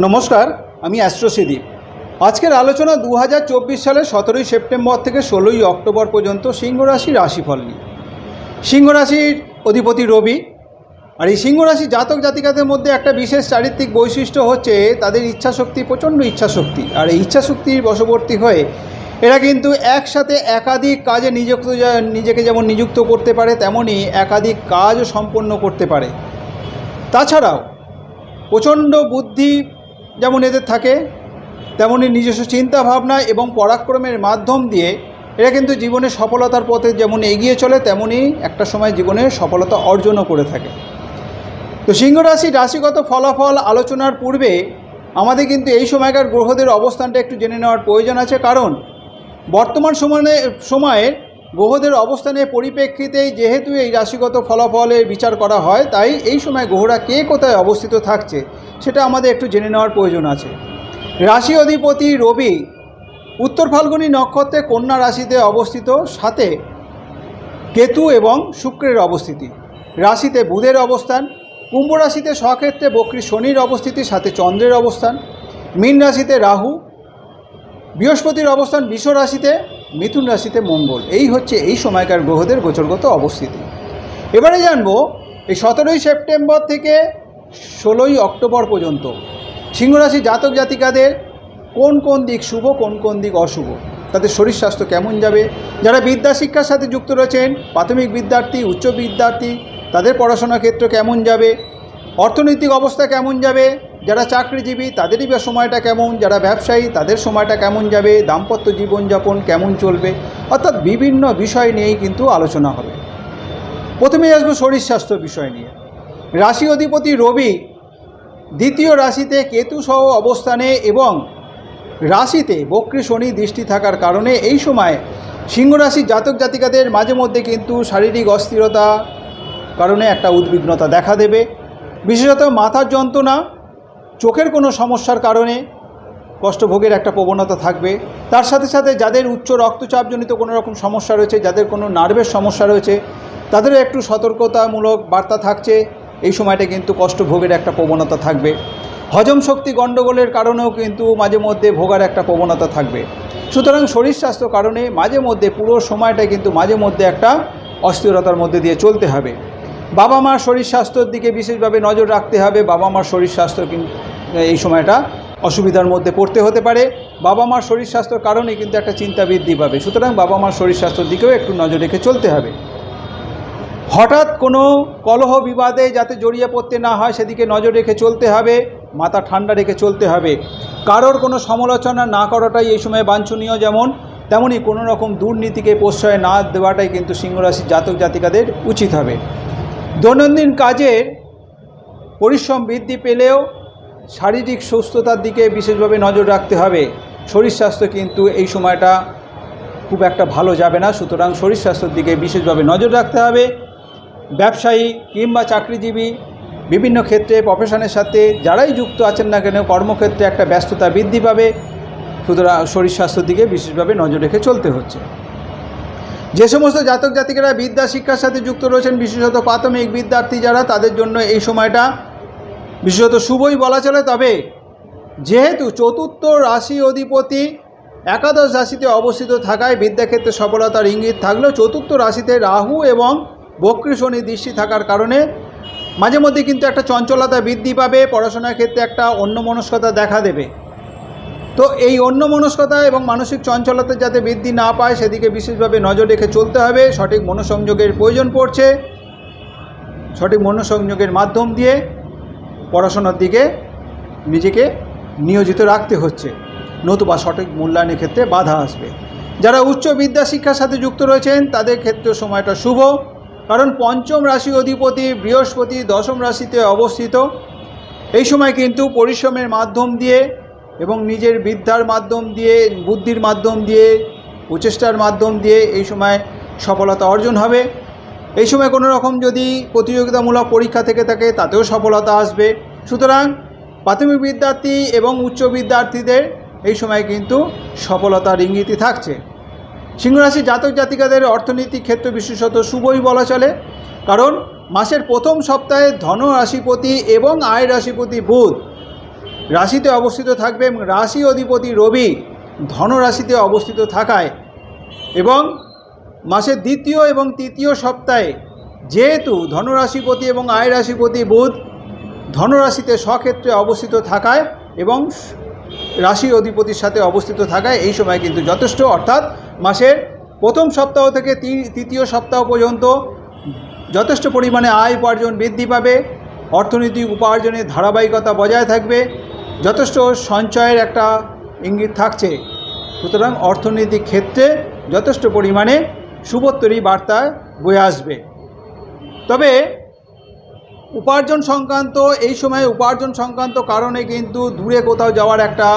নমস্কার, আমি অ্যাস্ট্রোসিদীপ আজকের আলোচনা দু হাজার চব্বিশ সালের সতেরোই সেপ্টেম্বর থেকে ষোলোই অক্টোবর পর্যন্ত সিংহ রাশির রাশিফল নিয়ে। সিংহ রাশির অধিপতি রবি, আর এই সিংহ রাশি জাতক জাতিকাদের মধ্যে একটা বিশেষ চারিত্রিক বৈশিষ্ট্য হচ্ছে তাদের ইচ্ছাশক্তি, প্রচণ্ড ইচ্ছাশক্তি। আর এই ইচ্ছাশক্তির বশবর্তী হয়ে এরা কিন্তু একসাথে একাধিক কাজে নিযুক্ত নিজেকে যেমন নিযুক্ত করতে পারে তেমনই একাধিক কাজও সম্পন্ন করতে পারে। তাছাড়াও প্রচণ্ড বুদ্ধি যেমন এদের থাকে তেমনই নিজস্ব চিন্তা ভাবনা এবং পরাক্রমের মাধ্যম দিয়ে এরা কিন্তু জীবনে সফলতার পথে যেমন এগিয়ে চলে তেমনই একটা সময় জীবনে সফলতা অর্জনও করে থাকে। তো সিংহ রাশি রাশিগত ফলাফল আলোচনার পূর্বে আমাদের কিন্তু এই সময়কার গ্রহদের অবস্থানটা একটু জেনে নেওয়ার প্রয়োজন আছে। কারণ বর্তমান সময়ে সময়ে গ্রহদের অবস্থানের পরিপ্রেক্ষিতেই যেহেতু এই রাশিগত ফলাফলের বিচার করা হয়, তাই এই সময় গ্রহরা কে কোথায় অবস্থিত থাকছে সেটা আমাদের একটু জেনে নেওয়ার প্রয়োজন আছে। রাশি অধিপতি রবি উত্তর ফাল্গুনী নক্ষত্রে কন্যা রাশিতে অবস্থিত, সাথে কেতু এবং শুক্রের অবস্থিতি। রাশিতে বুধের অবস্থান, কুম্ভ রাশিতে স্বক্ষেত্রে বক্রী শনির অবস্থিতি, সাথে চন্দ্রের অবস্থান। মীন রাশিতে রাহু, বৃহস্পতির অবস্থান, বিষ রাশিতে মিথুন রাশিতে মঙ্গল। এই হচ্ছে এই সময়কার গ্রহদের গোচরগত অবস্থিতি। এবারে জানব, এই সতেরোই সেপ্টেম্বর থেকে ষোলোই অক্টোবর পর্যন্ত সিংহরাশি জাতক জাতিকাদের কোন কোন দিক শুভ, কোন কোন দিক অশুভ? তাদের শরীর স্বাস্থ্য কেমন যাবে? যারা বিদ্যা শিক্ষার সাথে যুক্ত রয়েছেন, প্রাথমিক বিদ্যার্থী, উচ্চ বিদ্যার্থী, তাদের পড়াশোনার ক্ষেত্র কেমন যাবে? অর্থনৈতিক অবস্থা কেমন যাবে? যারা চাকরিজীবী, তাদেরই বা সময়টা কেমন? যারা ব্যবসায়ী, তাদের সময়টা কেমন যাবে? দাম্পত্য জীবনযাপন কেমন চলবে? অর্থাৎ বিভিন্ন বিষয় নিয়েই কিন্তু আলোচনা হবে। প্রথমেই আসব শরীর স্বাস্থ্য বিষয় নিয়ে। রাশি অধিপতি রবি দ্বিতীয় রাশিতে কেতু সহ অবস্থানে এবং রাশিতে বক্রী শনি দৃষ্টি থাকার কারণে এই সময় সিংহ রাশির জাতক জাতিকাদের মাঝে মধ্যে কিন্তু শারীরিক অস্থিরতা কারণে একটা উদ্বিগ্নতা দেখা দেবে। বিশেষত মাথার যন্ত্রণা চোখের কোনো সমস্যার কারণে কষ্টভোগের একটা প্রবণতা থাকবে। তার সাথে সাথে যাদের উচ্চ রক্তচাপজনিত কোনো রকম সমস্যা রয়েছে, যাদের কোনো নার্ভের সমস্যা রয়েছে, তাদেরও একটু সতর্কতামূলক বার্তা থাকছে। এই সময়টা কিন্তু কষ্টভোগের একটা প্রবণতা থাকবে। হজম শক্তি গণ্ডগোলের কারণেও কিন্তু মাঝে মধ্যে ভোগার একটা প্রবণতা থাকবে। সুতরাং শরীর স্বাস্থ্য কারণে মাঝে মধ্যে পুরো সময়টা কিন্তু মাঝে মধ্যে একটা অস্থিরতার মধ্যে দিয়ে চলতে হবে। বাবা মার শরীর স্বাস্থ্যের দিকে বিশেষভাবে নজর রাখতে হবে। বাবা মার শরীর স্বাস্থ্য এই সময়টা অসুবিধার মধ্যে পড়তে হতে পারে। বাবা মার শরীর স্বাস্থ্যর কারণে কিন্তু একটা চিন্তা বৃদ্ধি পাবে। সুতরাং বাবা মার শরীর স্বাস্থ্যের দিকেও একটু নজর রেখে চলতে হবে। হঠাৎ কোনো কলহ বিবাদে যাতে জড়িয়ে পড়তে না হয়, সেদিকে নজর রেখে চলতে হবে। মাথা ঠান্ডা রেখে চলতে হবে। কারোর কোনো সমালোচনা না করাটাই এই সময় বাঞ্ছনীয় যেমন তেমনই কোনো রকম দুর্নীতিকে প্রশ্রয় না দেওয়াটাই কিন্তু সিংহরাশির জাতক জাতিকাদের উচিত হবে। দৈনন্দিন কাজের পরিশ্রম বৃদ্ধি পেলেও শারীরিক সুস্থতার দিকে বিশেষভাবে নজর রাখতে হবে। শরীর স্বাস্থ্য কিন্তু এই সময়টা খুব একটা ভালো যাবে না। সুতরাং শরীর স্বাস্থ্যের দিকে বিশেষভাবে নজর রাখতে হবে। ব্যবসায়ী কিংবা চাকরিজীবী বিভিন্ন ক্ষেত্রে প্রফেশনের সাথে যারাই যুক্ত আছেন না কেন, কর্মক্ষেত্রে একটা ব্যস্ততা বৃদ্ধি পাবে। সুতরাং শরীর স্বাস্থ্যের দিকে বিশেষভাবে নজর রেখে চলতে হচ্ছে। যে সমস্ত জাতক জাতিকেরা বিদ্যা, শিক্ষার সাথে যুক্ত রয়েছেন, বিশেষত প্রাথমিক বিদ্যার্থী যারা, তাদের জন্য এই সময়টা বিশেষত শুভই বলা চলে। তবে যেহেতু চতুর্থ রাশি অধিপতি একাদশ রাশিতে অবস্থিত থাকায় বিদ্যাক্ষেত্রে সফলতার ইঙ্গিত থাকলেও চতুর্থ রাশিতে রাহু এবং বক্রী শনি দৃষ্টি থাকার কারণে মাঝে মধ্যে কিন্তু একটা চঞ্চলতা বৃদ্ধি পাবে, পড়াশোনার ক্ষেত্রে একটা অন্যমনস্কতা দেখা দেবে। তো এই অন্যমনস্কতা এবং মানসিক চঞ্চলতা যাতে বৃদ্ধি না পায়, সেদিকে বিশেষভাবে নজর রেখে চলতে হবে। সঠিক মনোসংযোগের প্রয়োজন পড়ছে। সঠিক মনোসংযোগের মাধ্যম দিয়ে পড়াশোনার দিকে নিজেকে নিয়োজিত রাখতে হচ্ছে। নতুবা সঠিক মূল্যায়নের ক্ষেত্রে বাধা আসবে। যারা উচ্চ বিদ্যা শিক্ষার সাথে যুক্ত রয়েছেন, তাদের ক্ষেত্রে সময়টা শুভ। কারণ পঞ্চম রাশি অধিপতি বৃহস্পতি দশম রাশিতে অবস্থিত। এই সময় কিন্তু পরিশ্রমের মাধ্যম দিয়ে এবং নিজের বিদ্যার মাধ্যম দিয়ে, বুদ্ধির মাধ্যম দিয়ে, প্রচেষ্টার মাধ্যম দিয়ে এই সময় সফলতা অর্জন হবে। এই সময় কোনো রকম যদি প্রতিযোগিতামূলক পরীক্ষা থেকে থাকে, তাতেও সফলতা আসবে। সুতরাং প্রাথমিক বিদ্যার্থী এবং উচ্চ বিদ্যার্থীদের এই সময় কিন্তু সফলতার ইঙ্গিতই থাকছে। সিংহরাশি জাতক জাতিকাদের অর্থনৈতিক ক্ষেত্র বিশেষত শুভই বলা চলে, কারণ মাসের প্রথম সপ্তাহে ধন রাশিপতি এবং আয় রাশিপতি বুধ। রাশিতে অবস্থিত থাকবে এবং রাশি অধিপতি রবি ধনরাশিতে অবস্থিত থাকায় এবং মাসের দ্বিতীয় এবং তৃতীয় সপ্তাহে যেহেতু ধনরাশিপতি এবং আয় রাশিপতি বুধ ধনরাশিতে স্বক্ষেত্রে অবস্থিত থাকায় এবং রাশি অধিপতির সাথে অবস্থিত থাকায় এই সময় কিন্তু যথেষ্ট, অর্থাৎ মাসের প্রথম সপ্তাহ থেকে তৃতীয় সপ্তাহ পর্যন্ত যথেষ্ট পরিমাণে আয় উপার্জন বৃদ্ধি পাবে, অর্থনৈতিক উপার্জনের ধারাবাহিকতা বজায় থাকবে যথেষ্ট সঞ্চয়ের একটা ইঙ্গিত থাকছে। সুতরাং অর্থনৈতিক ক্ষেত্রে যথেষ্ট পরিমাণে শুভত্তরী বার্তা বয়ে আসবে। তবে উপার্জন সংক্রান্ত, এই সময়ে উপার্জন সংক্রান্ত কারণে কিন্তু দূরে কোথাও যাওয়ার একটা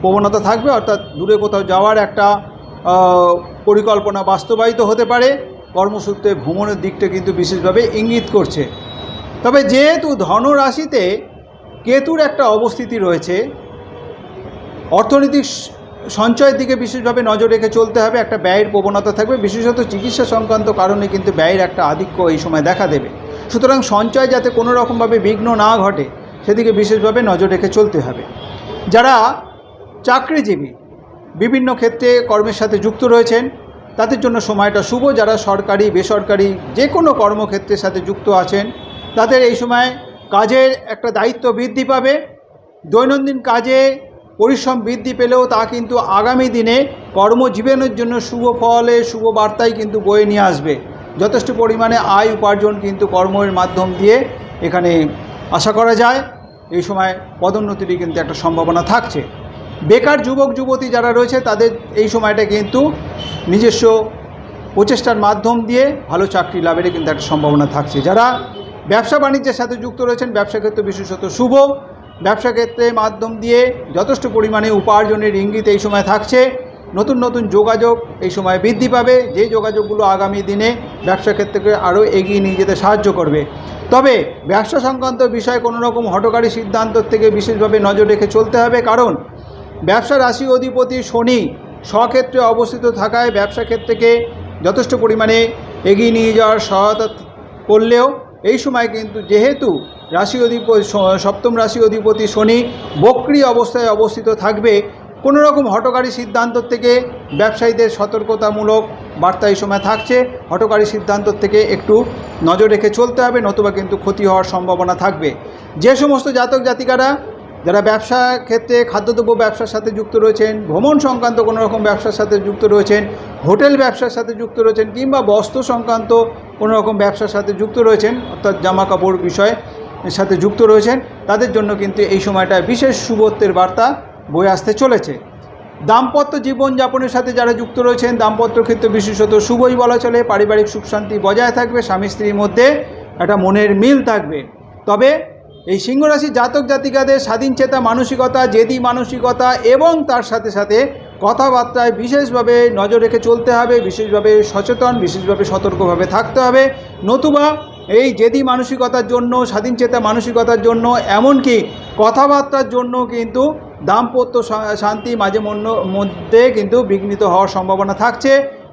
প্রবণতা থাকবে, অর্থাৎ দূরে কোথাও যাওয়ার একটা পরিকল্পনা বাস্তবায়িত হতে পারে। কর্মসূত্রে ভ্রমণের দিকটা কিন্তু বিশেষভাবে ইঙ্গিত করছে। তবে যেহেতু ধনরাশিতে কেতুর একটা অবস্থিতি রয়েছে। অর্থনৈতিক সঞ্চয়ের দিকে বিশেষভাবে নজর রেখে চলতে হবে। একটা ব্যয়ের প্রবণতা থাকবে। বিশেষত চিকিৎসা সংক্রান্ত কারণে কিন্তু ব্যয়ের একটা আধিক্য এই সময় দেখা দেবে। সুতরাং সঞ্চয় যাতে কোনো রকমভাবে বিঘ্ন না ঘটে, সেদিকে বিশেষভাবে নজর রেখে চলতে হবে। যারা চাকরিজীবী, বিভিন্ন ক্ষেত্রে কর্মের সাথে যুক্ত রয়েছেন, তাদের জন্য সময়টা শুভ। যারা সরকারি, বেসরকারি, যে কোনো কর্মক্ষেত্রের সাথে যুক্ত আছেন, তাদের এই সময় কাজের একটা দায়িত্ব বৃদ্ধি পাবে। দৈনন্দিন কাজে পরিশ্রম বৃদ্ধি পেলেও তা কিন্তু আগামী দিনে কর্মজীবনের জন্য শুভ ফলে শুভ বার্তাই কিন্তু বয়ে নিয়ে আসবে। যথেষ্ট পরিমাণে আয় উপার্জন কিন্তু কর্মের মাধ্যম দিয়ে এখানে আশা করা যায়। এই সময় পদোন্নতিরই কিন্তু একটা সম্ভাবনা থাকছে। বেকার যুবক, যুবতী যারা রয়েছে, তাদের এই সময়টা কিন্তু নিজস্ব প্রচেষ্টার মাধ্যম দিয়ে ভালো চাকরি লাভের কিন্তু একটা সম্ভাবনা থাকছে। যারা ব্যবসা বাণিজ্যের সাথে যুক্ত রয়েছেন ব্যবসা ক্ষেত্রে বিশেষত শুভ। ব্যবসা ক্ষেত্রে মাধ্যম দিয়ে যথেষ্ট পরিমাণে উপার্জনের ইঙ্গিত এই সময় থাকছে। নতুন নতুন যোগাযোগ এই সময় বৃদ্ধি পাবে। যে যোগাযোগগুলো আগামী দিনে ব্যবসা ক্ষেত্রকে আরও এগিয়ে নিয়ে যেতে সাহায্য করবে। তবে ব্যবসা সংক্রান্ত বিষয়ে কোনো রকম হটকারী সিদ্ধান্ত থেকে বিশেষভাবে নজর রেখে চলতে হবে। কারণ ব্যবসা রাশি অধিপতি শনি স্বক্ষেত্রে অবস্থিত থাকায় ব্যবসা ক্ষেত্রকে যথেষ্ট পরিমাণে এগিয়ে নিয়ে যাওয়ার সহায়তা করলেও এই সময় কিন্তু যেহেতু রাশি অধিপতি সপ্তম রাশি অধিপতি শনি বক্রি অবস্থায় অবস্থিত থাকবে, কোনো রকম হটকারী সিদ্ধান্ত থেকে ব্যবসায়ীদের সতর্কতামূলক বার্তা এই সময় থাকছে। হটকারী সিদ্ধান্ত থেকে একটু নজর রেখে চলতে হবে, নতুবা কিন্তু ক্ষতি হওয়ার সম্ভাবনা থাকবে। যে সমস্ত জাতক জাতিকারা যারা ব্যবসা ক্ষেত্রে খাদ্যদ্রব্য ব্যবসার সাথে যুক্ত রয়েছেন, ভ্রমণ সংক্রান্ত কোনো রকম ব্যবসার সাথে যুক্ত রয়েছেন, হোটেল ব্যবসার সাথে যুক্ত রয়েছেন কিংবা বস্ত্র সংক্রান্ত কোনো রকম ব্যবসার সাথে যুক্ত রয়েছেন, অর্থাৎ জামা কাপড় বিষয় সাথে যুক্ত রয়েছেন, তাদের জন্য কিন্তু এই সময়টা বিশেষ শুভত্বের বার্তা বয়ে আসতে চলেছে। দাম্পত্য জীবনযাপনের সাথে যারা যুক্ত রয়েছেন, দাম্পত্য ক্ষেত্রে বিশেষত শুভই বলা চলে, পারিবারিক সুখ শান্তি বজায় থাকবে, স্বামী স্ত্রীর মধ্যে একটা মনের মিল থাকবে। তবে এই সিংহরাশির জাতক জাতিকাদের স্বাধীন চেতা মানসিকতা, জেদি মানসিকতা এবং তার সাথে সাথে কথাবার্তায় বিশেষভাবে নজর রেখে চলতে হবে, বিশেষভাবে সচেতন, বিশেষভাবে সতর্কভাবে থাকতে হবে। নতুবা এই জেদি মানসিকতার জন্য, স্বাধীন চেতা মানসিকতার জন্য, এমনকি কথাবার্তার জন্য কিন্তু দাম্পত্য শান্তি মাঝে মধ্যে কিন্তু বিঘ্নিত হওয়ার সম্ভাবনা থাকছে।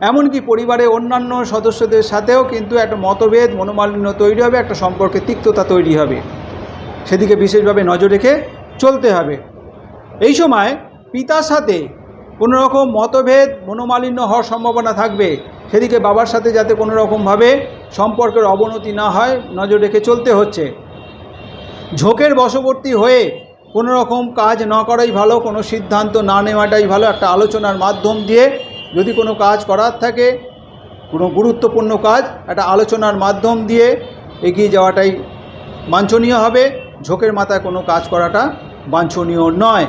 এমনকি পরিবারের অন্যান্য সদস্যদের সাথেও কিন্তু একটা মতভেদ, মনোমালিন্য তৈরি হবে, একটা সম্পর্কে তিক্ততা তৈরি হবে। সেদিকে বিশেষভাবে নজর রেখে চলতে হবে। এই সময় পিতার সাথে কোনো রকম মতভেদ, মনোমালিন্য হওয়ার সম্ভাবনা থাকবে। সেদিকে বাবার সাথে যাতে কোনো রকমভাবে সম্পর্কের অবনতি না হয়, নজর রেখে চলতে হচ্ছে। ঝোঁকের বশবর্তী হয়ে কোনো রকম কাজ না করাই ভালো, কোনো সিদ্ধান্ত না নেওয়াটাই ভালো একটা আলোচনার মাধ্যম দিয়ে যদি কোনো কাজ করার থাকে, কোনো গুরুত্বপূর্ণ কাজ, একটা আলোচনার মাধ্যম দিয়ে এগিয়ে যাওয়াটাই বাঞ্ছনীয় হবে। ঝোঁকের মাথায় কোনো কাজ করাটা বাঞ্ছনীয় নয়।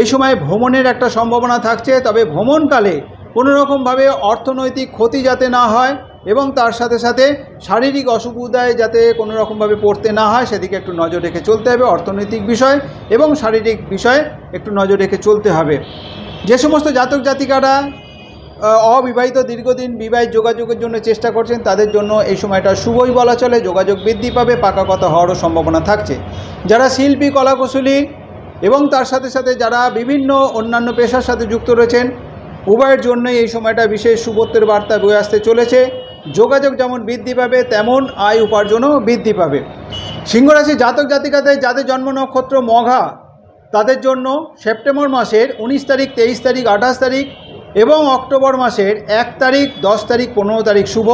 এই সময় ভ্রমণের একটা সম্ভাবনা থাকছে, তবে ভ্রমণকালে কোনো রকমভাবে অর্থনৈতিক ক্ষতি যাতে না হয় এবং তার সাথে সাথে শারীরিক অসুবিধায় যাতে কোনো রকমভাবে পড়তে না হয়, সেদিকে একটু নজর রেখে চলতে হবে। অর্থনৈতিক বিষয় এবং শারীরিক বিষয়ে একটু নজর রেখে চলতে হবে। যে সমস্ত জাতক জাতিকারা অবিবাহিত দীর্ঘদিন বিবাহিত যোগাযোগের জন্য চেষ্টা করছেন, তাদের জন্য এই সময়টা শুভই বলা চলে। যোগাযোগ বৃদ্ধি পাবে পাকা কথা হওয়ারও সম্ভাবনা থাকছে। যারা শিল্পী, কলাকুশলী এবং তার সাথে সাথে যারা বিভিন্ন অন্যান্য পেশার সাথে যুক্ত রয়েছেন, উভয়ের জন্যই এই সময়টা বিশেষ শুভত্বের বার্তা বয়ে আসতে চলেছে। যোগাযোগ যেমন বৃদ্ধি পাবে, তেমন আয় উপার্জনও বৃদ্ধি পাবে। সিংহরাশি জাতক জাতিকাদের, যাদের জন্ম নক্ষত্র মঘা, তাদের জন্য সেপ্টেম্বর মাসের উনিশ তারিখ, তেইশ তারিখ, আঠাশ তারিখ এবং অক্টোবর মাসের এক তারিখ, দশ তারিখ, পনেরো তারিখ শুভ।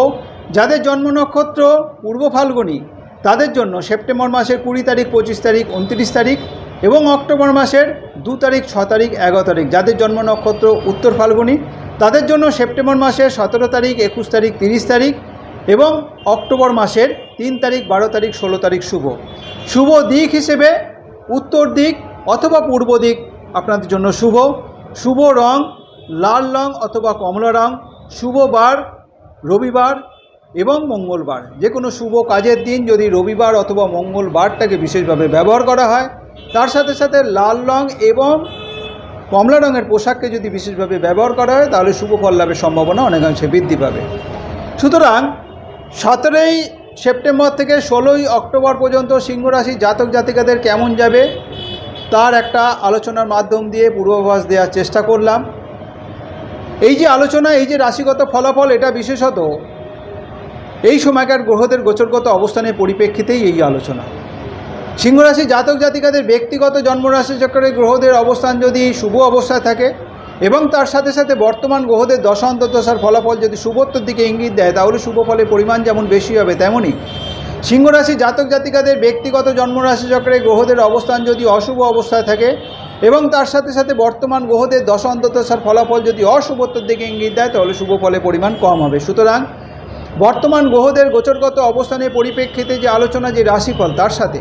যাদের জন্ম নক্ষত্র পূর্ব ফাল্গুনি, তাদের জন্য সেপ্টেম্বর মাসের কুড়ি তারিখ, পঁচিশ তারিখ, উনত্রিশ তারিখ এবং অক্টোবর মাসের দু তারিখ, ছ তারিখ, এগারো তারিখ, যাদের জন্ম নক্ষত্র উত্তর ফাল্গুনি, তাদের জন্য সেপ্টেম্বর মাসের সতেরো তারিখ, একুশ তারিখ, তিরিশ তারিখ এবং অক্টোবর মাসের তিন তারিখ, বারো তারিখ, ষোলো তারিখ শুভ। শুভ দিক হিসেবে উত্তর দিক অথবা পূর্ব দিক আপনাদের জন্য শুভ। শুভ রং লাল রং অথবা কমলা রং, শুভ বার রবিবার এবং মঙ্গলবার। যে কোনো শুভ কাজের দিন যদি রবিবার অথবা মঙ্গলবারটাকে বিশেষভাবে ব্যবহার করা হয় তার সাথে সাথে লাল রং এবং কমলা রঙের পোশাককে যদি বিশেষভাবে ব্যবহার করা হয়, তাহলে শুভ ফল লাভের সম্ভাবনা অনেকাংশে বৃদ্ধি পাবে। সুতরাং সতেরোই সেপ্টেম্বর থেকে ষোলোই অক্টোবর পর্যন্ত সিংহ রাশি জাতক জাতিকাদের কেমন যাবে, তার একটা আলোচনার মাধ্যম দিয়ে পূর্বাভাস দেওয়ার চেষ্টা করলাম। এই যে আলোচনা, এই যে রাশিগত ফলাফল, এটা বিশেষত এই সময়কার গ্রহদের গোচরগত অবস্থানের পরিপ্রেক্ষিতেই এই আলোচনা। সিংহরাশি জাতক জাতিকাদের ব্যক্তিগত জন্মরাশি চক্রে গ্রহদের অবস্থান যদি শুভ অবস্থায় থাকে এবং তার সাথে সাথে বর্তমান গ্রহদের দশান্তদশার ফলাফল যদি শুভত্বর দিকে ইঙ্গিত দেয়, তাহলে শুভ ফলের পরিমাণ যেমন বেশি হবে তেমনই সিংহরাশি জাতক জাতিকাদের ব্যক্তিগত জন্মরাশি চক্রে গ্রহদের অবস্থান যদি অশুভ অবস্থায় থাকে এবং তার সাথে সাথে বর্তমান গ্রহদের দশান্তদশার ফলাফল যদি অশুভত্বর দিকে ইঙ্গিত দেয়, তাহলে শুভ ফলের পরিমাণ কম হবে। সুতরাং বর্তমান গ্রহদের গোচরগত অবস্থানের পরিপ্রেক্ষিতে যে আলোচনা, যে রাশিফল, তার সাথে